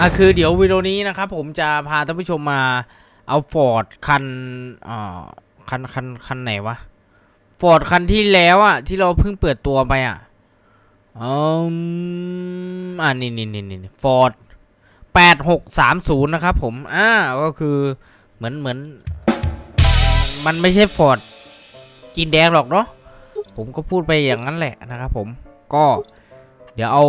อะคือเดี๋ยววิดีโอนี้นะครับผมจะพาท่านผู้ชมมาเอาฟอร์ดคันอ่าคันคันคันไหนวะฟอร์ดคันที่แล้วอะที่เราเพิ่งเปิดตัวไปอะอืมอ่านี่นี่นี่นี่ฟอร์ดแปดหกสามศูนย์นะครับผมอ่าก็คือเหมือนเหมือน มันไม่ใช่ฟอร์ดจีนแดงหรอกเนาะผมก็พูดไปอย่างนั้นแหละนะครับผมก็เดี๋ยวเอา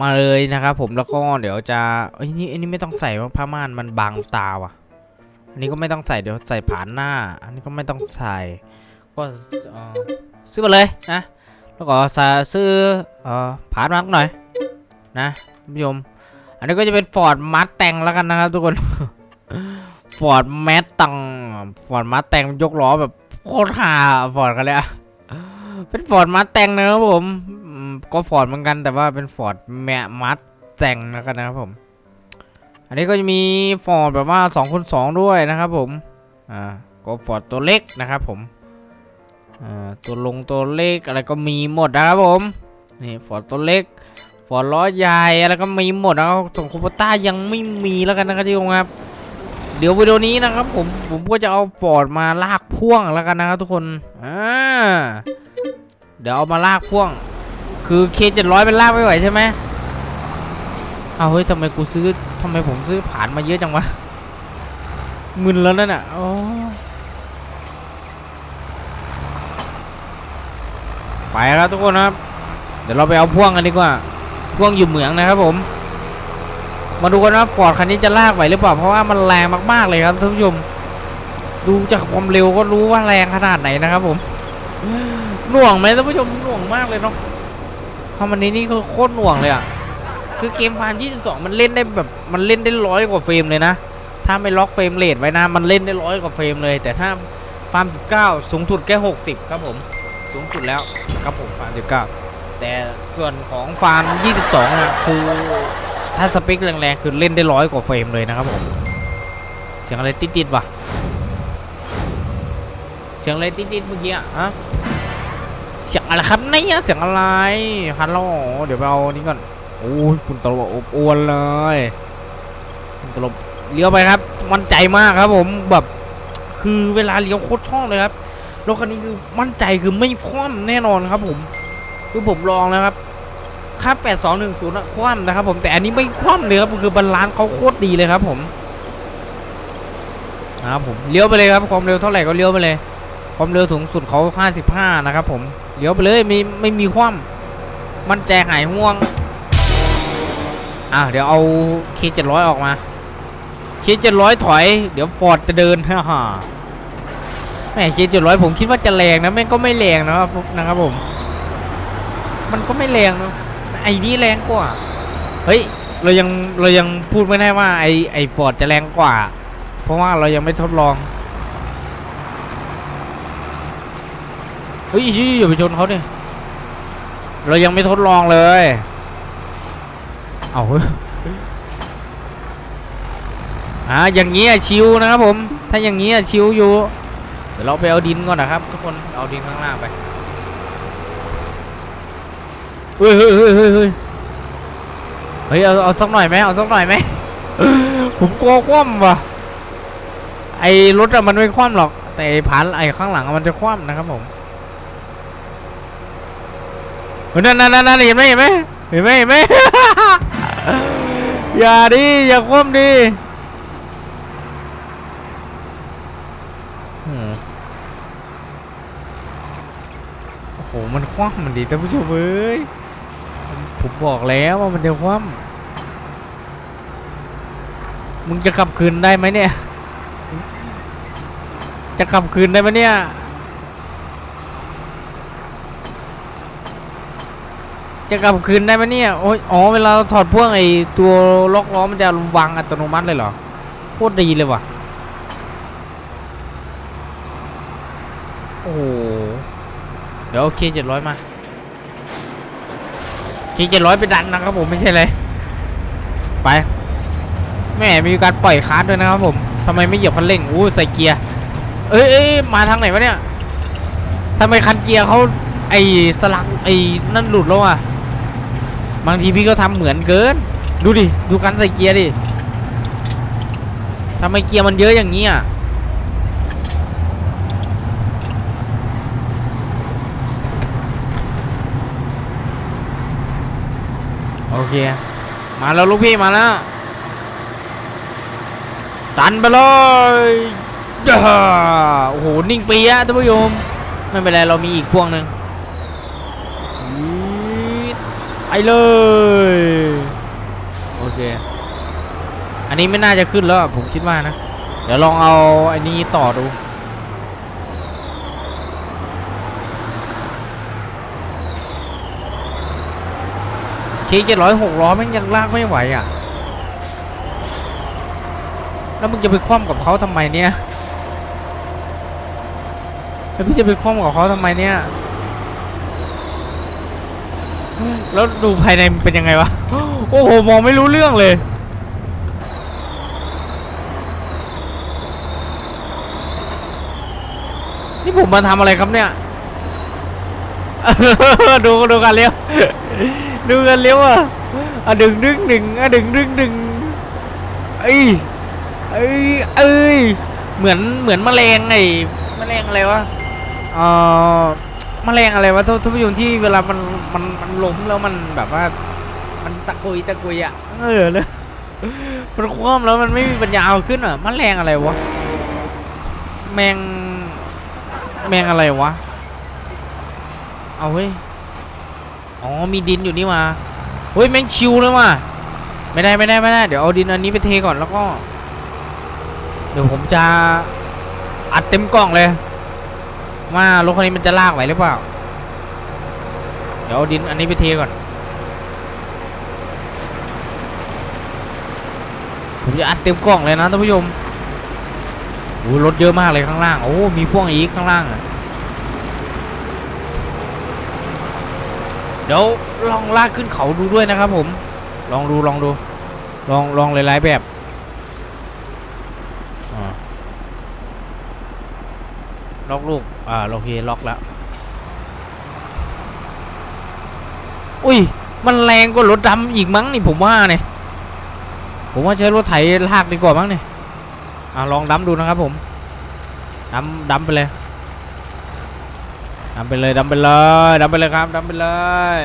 มาเลยนะครับผมแล้วก็เดี๋ยวจะเอ้นี่อันนี้ไม่ต้องใส่ว่าผ้าม่านมันบังตาว่ะ อันนี้ก็ไม่ต้องใส่เดี๋ยวใส่ผ่านหน้า อันนี้ก็ไม่ต้องใส่ ก็ซื้อมาเลยนะแล้วก็ใส่ซื้อเอ่อผ่านมาหน่อยนะท่านผู้ชมอันนี้ก็จะเป็นฟอร์ดมัดแต่งแล้วกันนะครับทุกคนฟอร์ดแมตตังฟอร์ดมัดแต่งยกล้อแบบโคตรฮาฟอร์ดกันเลยอะเป็นฟอร์ดมัดแต่งนะครับผม ก็ฟอร์ดเหมือนกันแต่ว่าเป็นฟอร์ดแมมัดแต่งนะครับนะครับผม อันนี้ก็จะมีฟอร์ดแบบว่า2คูณ2ด้วยนะครับผม อ่าก็ฟอร์ดตัวเล็กนะครับผม อ่าตัวลงตัวเล็กอะไรก็มีหมดนะครับผม นี่ฟอร์ดตัวเล็ก ฟอร์ดล้อใหญ่อะไรก็มีหมดนะครับส่วนคูปต้ายังไม่มีแล้วกันนะครับที่ผมครับ เดี๋ยววิดีโอนี้นะครับผมผมก็จะเอาฟอร์ดมาลากพ่วงแล้วกันนะครับทุกคน อ่าเดี๋ยวเอามาลากพ่วง คือเคเจ็ดร้อยเป็นลากไม่ไหวใช่ไหมเอาเฮ้ยทำไมกูซื้อทำไมผมซื้อผ่านมาเยอะจังวะมึนแล้วนั่นอะโอ้ไปแล้วทุกคนครับ เดี๋ยวเราไปเอาพ่วงกันดีกว่า พ่วงอยู่เหมืองนะครับผม มาดูกันว่าฟอร์ดคันนี้จะลากไหวหรือเปล่า เพราะว่ามันแรงมากๆเลยครับท่านผู้ชม ดูจากความเร็วก็รู้ว่าแรงขนาดไหนนะครับผม หน่วงไหมท่านผู้ชมหน่วงมากเลยเนาะ เพราะมันนี้นี่คือโคตรหน่วงเลยอะ คือเกมฟาร์ม22 มันเล่นได้แบบมันเล่นได้ร้อยกว่าเฟรมเลยนะ ถ้าไม่ล็อกเฟรมเรทไว้นะมันเล่นได้ร้อยกว่าเฟรมเลย แต่ถ้าฟาร์ม19 สูงสุดแค่ 60 ครับผม สูงสุดแล้วครับผมฟาร์ม19 แต่ส่วนของฟาร์ม22นะคือถ้าสเปคแรงๆคือเล่นได้ร้อยกว่าเฟรมเลยนะครับผมเสียงอะไรติดๆวะเสียงอะไรติดๆเมื่อกี้อะฮะ เสียงอะไรครับเนี่ยเสียงอะไรฮัลโหลเดี๋ยวไปเอานี่ก่อนโอ้ยฝุ่นตลบอบอวนเลยฝุ่นตลบเลี้ยวไปครับมั่นใจมากครับผมแบบคือเวลาเลี้ยวโคตรช่องเลยครับรถคันนี้คือมั่นใจคือไม่คว่ำแน่นอนครับผม คือผมลองแล้วครับค่า8210อะคว่ำนะครับผมแต่อันนี้ไม่คว่ำเลยครับคือบาลานซ์เขาโคตรดีเลยครับผมนะครับผมเลี้ยวไปเลยครับความเร็วเท่าไหร่ก็เลี้ยวไปเลย ความเร็วสูงสุดเขา55นะครับผม เลี้ยวไปเลยไม่ไม่มีความมันแจหายห่วง อะเดี๋ยวเอาเคเจ็ดร้อยออกมาเคเจ็ดร้อยถอย เดี๋ยวฟอร์ดจะเดินฮ่าฮ่าแหมเคเจ็ดร้อยผมคิดว่าจะแรงนะแม่งก็ไม่แรงนะครับนะครับผม มันก็ไม่แรงนะไอ้นี่แรงกว่า เฮ้ยเรายังเรายังพูดไม่ได้ว่าไอไอฟอร์ดจะแรงกว่า เพราะว่าเรายังไม่ทดลอง เฮ้ยชี้อย่าไปชนเขาดิเรายังไม่ทดลองเลย เอาเฮ้ยอ่าอย่างนี้อะชิวนะครับผม ถ้าอย่างนี้อะชิวอยู่ เดี๋ยวเราไปเอาดินก่อนนะครับทุกคนเอาดินข้างล่างไปเฮ้ยเฮ้ยเฮ้ยเฮ้ยเฮ้ยเฮ้ยเอาเอาสักหน่อยไหมเอาสักหน่อยไหมผมกลัวคว่ำว่ะไอ้รถอะมันไม่คว่ำหรอก แต่ไอ้ผานไอ้ข้างหลังมันจะคว่ำนะครับผม นั่นนั่นนั่นเห็นไหมเห็นไหมเห็นไหมเห็นไหมอย่าดิอย่าคว่ำดิโอ้โหมันคว่ำมันดีท่านผู้ชมเอ้ยผมบอกแล้วว่ามันจะคว่ำมึงจะขับคืนได้ไหมเนี่ย จะขับคืนได้ไหมเนี่ย จะกลับคืนได้ไหมเนี่ยโอ้ยอ๋อเวลาถอดพ่วงไอตัวล็อกล้อมันจะวางอัตโนมัติเลยเหรอโคตรดีเลยว่ะโอ้โหเดี๋ยวโอเคเจ็ดร้อยมาเคเจ็ดร้อยไปดันนะครับผมไม่ใช่เลยไปแม่มีการปล่อยคาร์ดด้วยนะครับผมทำไมไม่เหยียบคันเร่งอู้ใส่เกียร์เอ้ยเอ้ยมาทางไหนวะเนี่ยทำไมคันเกียร์เขาไอ้สลักไอ้นั่นหลุดแล้วอะ บางทีพี่ก็ทำเหมือนเกิน ดูดิ ดูการใส่เกียร์ดิทำไมเกียร์มันเยอะอย่างนี้อะโอเค มาแล้วลูกพี่มาแล้วตันไปเลยจ้าโอ้โห นิ่งปีอะท่านผู้ชมไม่เป็นไร เรามีอีกพวงหนึ่ง ไปเลย โอเค อันนี้ไม่น่าจะขึ้นแล้วผมคิดว่านะ เดี๋ยวลองเอาอันนี้ต่อดูเคเจ็ดร้อยหกล้อม่งยังลากไม่ไหวอะ แล้วมึงจะไปคว่ำกับเขาทำไมเนี่ย แล้วพี่จะไปคว่ำกับเขาทำไมเนี่ย แล้วดูภายในมันเป็นยังไงวะ โอ้โห มองไม่รู้เรื่องเลย นี่ผมมาทำอะไรครับเนี่ย ดูดูกันเลี้ยว ดูกันเลี้ยวอะอะดึงดึงดึงอะดึงดึงดึงเอ้ยเอ้ยเอ้ย เหมือนเหมือนแมลงไอ้แมลงอะไรวะเอ่ อแมลงอะไรวะทุกทุกผู้ชมที่เวลามันมันมันล้มแล้วมันแบบว่า มันตะกุยตะกุยอะเออเลยมันคว่ำแล้วมันไม่มีปัญญาเอาขึ้นอะแมลงอะไรวะแมงแมงอะไรวะ เอาเฮ้ย อ๋อ มีดินอยู่นี่มา เฮ้ย แม่งชิวเลยว่ะ ไม่ได้ไม่ได้ไม่ได้ เดี๋ยวเอาดินอันนี้ไปเทก่อนแล้วก็ เดี๋ยวผมจะอัดเต็มกล่องเลย ว่ารถคันนี้มันจะลากไหวหรือเปล่า เดี๋ยวเอาดินอันนี้ไปเทก่อน ผมจะอัดเต็มกล่องเลยนะท่านผู้ชมโอ้รถเยอะมากเลยข้างล่าง โอ้มีพ่วงอีกข้างล่างอะเดี๋ยวลองลากขึ้นเขาดูด้วยนะครับผม ลองดูลองดู ลองลองหลายๆแบบอ่า ล็อกลูก อ่าโอเคล็อกแล้ว อุ้ย มันแรงกว่ารถดำอีกมั้งนี่ผมว่าเนี่ยผมว่าใช้รถไถลากดีกว่ามั้งเนี่ยอ่าลองดำดูนะครับผมดำดำไปเลยดำไปเลยดำไปเลยดำไปเลยครับดำไปเลย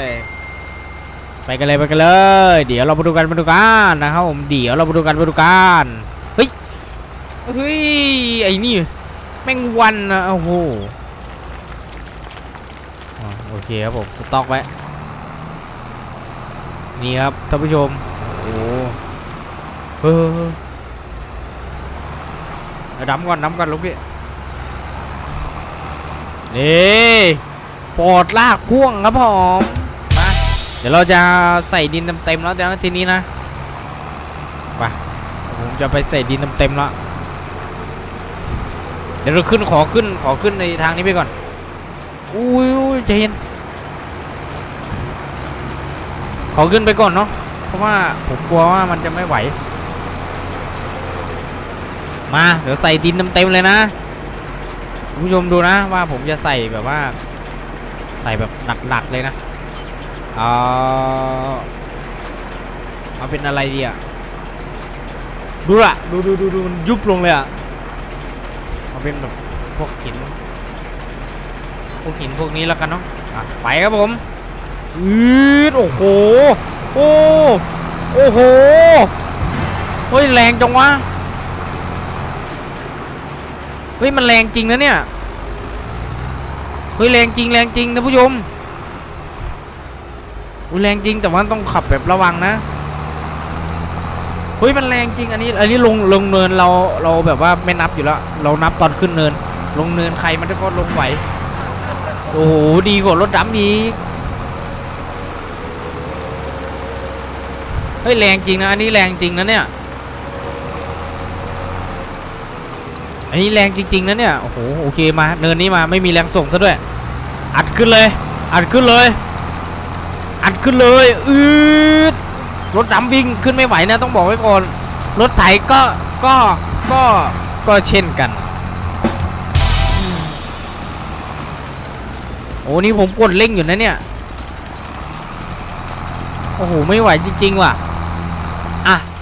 ไปกันเลยไปกันเลย เดี๋ยวเรามาดูกันมาดูกันนะครับผมเดี๋ยวเรามาดูกันมาดูกันเฮ้ยเฮ้ยไอ้นี่ แม่งวันนะโอ้โหโอเคครับผมสต็อกไว้ นี่ครับท่านผู้ชม โอ้โหเฮ้ยเอดำก่อนดำก่อนลูกพี่นี่ฟอร์ดลากพ่วงครับผมมาเดี๋ยวเราจะใส่ดินเต็มๆแล้วเดี๋ยวทีนี้นะไปผมจะไปใส่ดินเต็มๆแล้ว ดี๋ยวเราขึ้นขอขึ้นขอขึ้นในทางนี้ไปก่อน อุ้ยอุ้ยใจเย็น ขอขึ้นไปก่อนเนาะ เพราะว่าผมกลัวว่ามันจะไม่ไหว มา เดี๋ยวใส่ดินเต็มๆเลยนะคุณผู้ชมดูนะว่าผมจะใส่แบบว่า ใส่แบบหนักๆเลยนะ เอาเอาเป็นอะไรดีอะดูละดูดูดูดูมันยุบลงเลยอะ เป็นแบบพวกหิน พวกหินพวกนี้แล้วกันเนาะอะไปครับผมอืดโอ้โห โอ้โอ้โห เฮ้ยแรงจังวะ เฮ้ยมันแรงจริงนะเนี่ย เฮ้ยแรงจริงแรงจริงนะผู้ชมอุ้ยแรงจริงแต่ว่าต้องขับแบบระวังนะ เฮ้ยมันแรงจริงอันนี้ อันนี้ลงลงเนินเราเราแบบว่าไม่นับอยู่แล้ว เรานับตอนขึ้นเนิน ลงเนินใครมันจะก็ลงไหวโอ้โหดีกว่ารถดำอีกเฮ้ยแรงจริงนะอันนี้แรงจริงนะเนี่ยอันนี้แรงจริงๆนะเนี่ยโอ้โหโอเคมาเนินนี้มาไม่มีแรงส่งซะด้วย อัดขึ้นเลย อัดขึ้นเลย อัดขึ้นเลยอืด รถดำวิ่งขึ้นไม่ไหวนะต้องบอกไว้ก่อนรถไถก็ก็ก็ก็เช่นกัน โอ้นี่ผมกดเร่งอยู่นะเนี่ยโอ้โหไม่ไหวจริง ๆ ว่ะ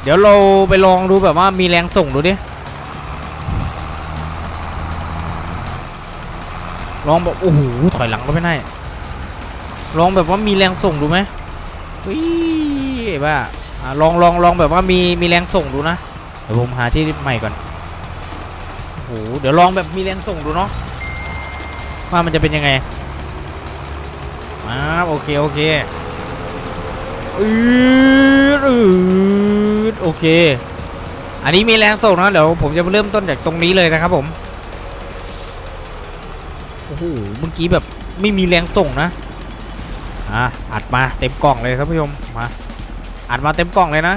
เดี๋ยวเราไปลองดูแบบว่ามีแรงส่งดูดิลองแบบโอ้โหถอยหลังก็ไม่ได้ลองแบบว่ามีแรงส่งดูไหมวิ บ้าอะลองลองลองแบบว่ามีมีแรงส่งดูนะเดี๋ยวผมหาที่ใหม่ก่อนโอ้โหเดี๋ยวลองแบบมีแรงส่งดูเนาะว่ามันจะเป็นยังไงมาโอเคโอเคอืดอืดโอเค อันนี้มีแรงส่งนะเดี๋ยวผมจะเริ่มต้นจากตรงนี้เลยนะครับผมโอ้โหเมื่อกี้แบบไม่มีแรงส่งนะอะอัดมาเต็มกล่องเลยครับผู้ชมมา อัดมาเต็มกล่องเลยนะ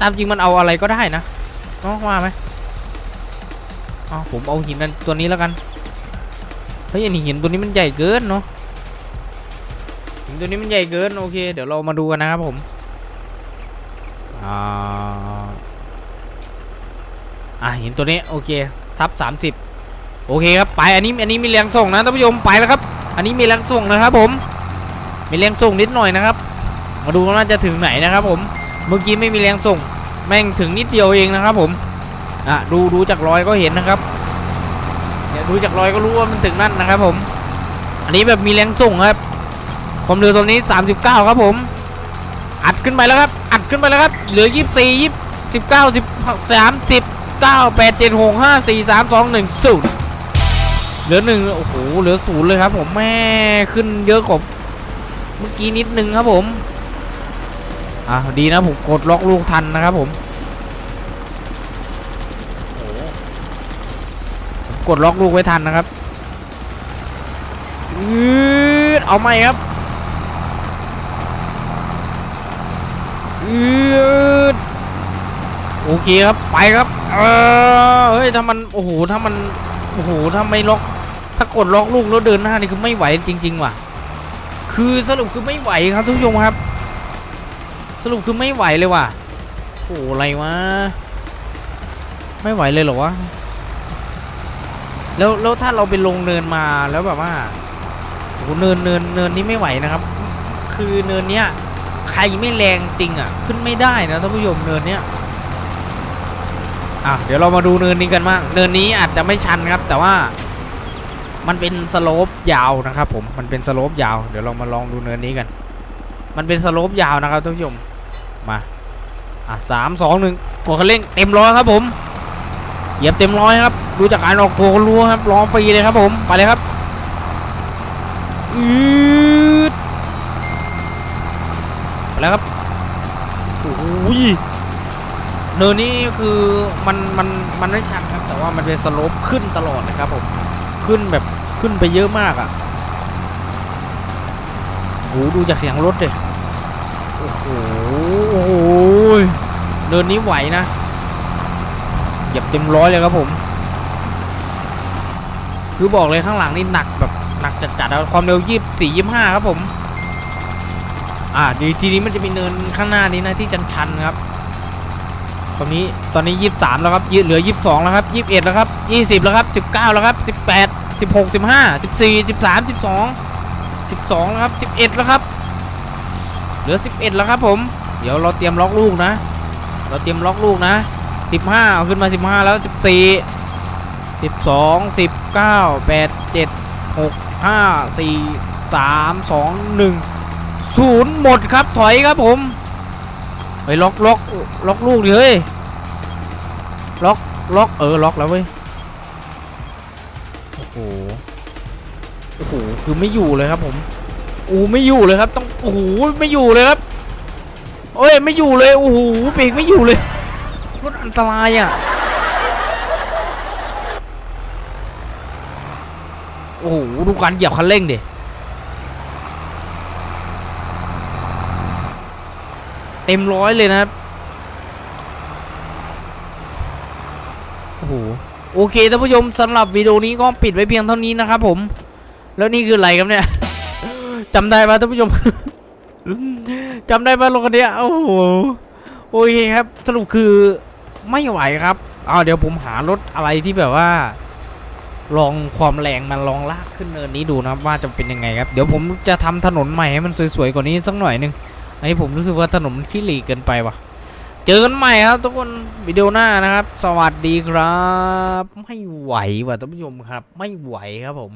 ตามจริงมันเอาอะไรก็ได้นะเนาะว่าไหมเอผมเอาหินนั้นตัวนี้แล้วกัน เฮ้ยอันนี้หินตัวนี้มันใหญ่เกินเนาะหินตัวนี้มันใหญ่เกินโอเค เดี๋ยวเรามาดูกันนะครับผมอ่าอะหินตัวนี้โอเคทับ30 โอเคครับไปอันนี้อันนี้มีแรงส่งนะท่านผู้ชมไปแล้วครับ อันนี้มีแรงส่งนะครับผม มีแรงส่งนิดหน่อยนะครับ มาดูกันว่าจะถึงไหนนะครับผม เมื่อกี้ไม่มีแรงส่ง แม่งถึงนิดเดียวเองนะครับผมอะดูดูจากรอยก็เห็นนะครับเนี่ยวดูจากรอยก็รู้ว่ามันถึงนั่นนะครับผม อันนี้แบบมีแรงส่งครับ ความเร็วตอนนี้ 39 ครับผม อัดขึ้นไปแล้วครับ อัดขึ้นไปแล้วครับ เหลือ 24 20 19 10 30 9 8 7 6 5 4 3 2 1 0 เหลือหนึ่งโอ้โหเหลือศูนย์เลยครับผมแม่ขึ้นเยอะกว่าเมื่อกี้นิดนึงครับผมอะดีนะผมกดล็อกลูกทันนะครับผมผมกดล็อกลูกไว้ทันนะครับอืดเอาไหมครับอืดโอเคครับไปครับเออเฮ้ยถ้ามันโอ้โหถ้ามันโอ้โหถ้าไม่ล็อก ถ้ากดล็อกลูกแล้วเดินหน้านี่คือไม่ไหวจริง ๆ ว่ะ คือสรุปคือไม่ไหวครับทุกผู้ชมครับ สรุปคือไม่ไหวเลยว่ะโอ้อะไรวะไม่ไหวเลยเหรอวะแล้วแล้วถ้าเราไปลงเนินมาแล้วแบบว่าโอ้เนินเนินเนินนี้ไม่ไหวนะครับ คือเนินเนี้ยใครไม่แรงจริงอะ ขึ้นไม่ได้นะท่านผู้ชมเนินเนี้ยอะเดี๋ยวเรามาดูเนินนี้กันบ้างเนินนี้อาจจะไม่ชันครับ แต่ว่า มันเป็นสโลปยาวนะครับผมมันเป็นสโลปยาว เดี๋ยวเรามาลองดูเนินนี้กัน มันเป็นสโลปยาวนะครับท่านผู้ชมมาอะสามสองหนึ่งกดคันเร่งเต็มร้อยครับผมเหยียบเต็มร้อยครับดูจากการออกตัวรู้ครับล้อฟรีเลยครับผมไปเลยครับอืดไปแล้วครับโอ้ยเนินนี้คือมันมันมันไม่ชันครับแต่ว่ามันเป็นสโลปขึ้นตลอดนะครับผมขึ้นแบบ ขึ้นไปเยอะมากอะโหดูจากเสียงรถดิโอ้โอ้โหเดินนี้ไหวนะเหยียบเต็มร้อยเลยครับผม คือบอกเลยข้างหลังนี่หนักแบบหนักจัดๆความเร็วยี่สี่ยี่ห้าครับผมอ่าดีทีนี้มันจะมีเนินข้างหน้านี้นะที่ชันๆครับตอนนี้ตอนนี้ยี่สามแล้วครับยืเหลือยี่สองแล้วครับยี่สิบเอ็ดแล้วครับยี่สิบแล้วครับสิบเก้าแล้วครับสิ บแปดสิบหกสิบห้าสิบสี่สิบสามสิบสองสิบสองแล้วครับสิบเอ็ดแล้วครับ เหลือ 11 แล้วครับผม เดี๋ยวเราเตรียมล็อกลูกนะ เราเตรียมล็อกลูกนะ 15 เอาขึ้นมา 15 แล้ว 14 12 19 8 7 6 5 4 3 2 1 0 หมดครับถอยครับผมเฮ้ยล็อกล็อกล็อกลูกดิเฮ้ยล็อกล็อกเออล็อกแล้วเว้ย โอ้โหโอ้โหคือไม่อยู่เลยครับผมโอ้ไม่อยู่เลยครับ ต้องโอ้โหไม่อยู่เลยครับโอ้ยไม่อยู่เลยโอ้โหเบรกไม่อยู่เลยรถอันตรายอะโอ้โหดูการเหยียบคันเร่งดิเต็มร้อยเลยนะครับโอ้โห โอเคท่านผู้ชมสำหรับวิดีโอนี้ก็ปิดไว้เพียงเท่านี้นะครับผม แล้วนี่คืออะไรครับเนี่ยจำได้ปะท่านผู้ชมจำได้ปะรถคันนี้โอ้โหโอเคครับสรุปคือไม่ไหวครับเอาเดี๋ยวผมหารถอะไรที่แบบว่า ลองความแรงมันลองลากขึ้นเนินนี้ดูนะครับว่าจะเป็นยังไงครับ เดี๋ยวผมจะทำถนนใหม่ให้มันสวยๆกว่านี้สักหน่อยนึงอันนี้ผมรู้สึกว่าถนนมันขี้หลีเกินไปว่ะ เจอกันใหม่ครับ ทุกคนวิดีโอหน้านะครับ สวัสดีครับ ไม่ไหวว่ะท่านผู้ชมครับ ไม่ไหวครับผม